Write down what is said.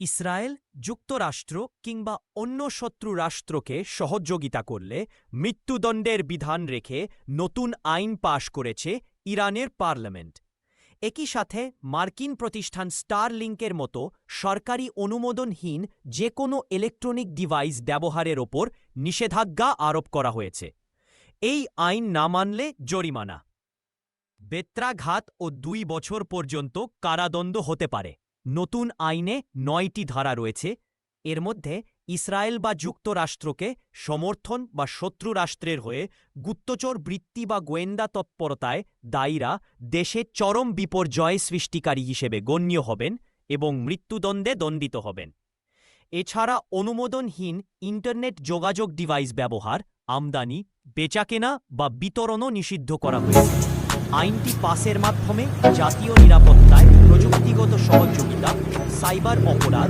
Israel যুক্তরাষ্ট্র কিংবা অন্য শত্রু রাষ্ট্রকে সহযোগিতা করলে মৃত্যুদণ্ডের বিধান রেখে নতুন আইন পাশ করেছে ইরানের পার্লামেন্ট। একই সাথে মার্কিন প্রতিষ্ঠান স্টারলিংকের মতো সরকারি অনুমোদনহীন যে কোনো ইলেকট্রনিক ডিভাইস ব্যবহারের ওপর নিষেধাজ্ঞা আরোপ করা হয়েছে। এই আইন না মানলে জরিমানা। বেত্রাঘাত ও দুই বছর পর্যন্ত কারাদণ্ড হতে পারে। নতুন আইনে নয়টি ধারা রয়েছে। এর মধ্যে ইসরায়েল বা যুক্তরাষ্ট্রকে সমর্থন বা শত্রু রাষ্ট্রের হয়ে গুপ্তচর বৃত্তি বা গোয়েন্দা তৎপরতায় দায়ীরা দেশে চরম বিপর্যয় সৃষ্টিকারী হিসেবে গণ্য হবেন এবং মৃত্যুদণ্ডে দণ্ডিত হবেন। এছাড়া অনুমোদনহীন ইন্টারনেট যোগাযোগ ডিভাইস ব্যবহার, আমদানি, বেচাকেনা বা বিতরণও নিষিদ্ধ করা হয়েছে। আইনটি পাসের মাধ্যমে জাতীয় নিরাপত্তায় প্রযুক্তিগত সহযোগিতা সাইবার অপরাধ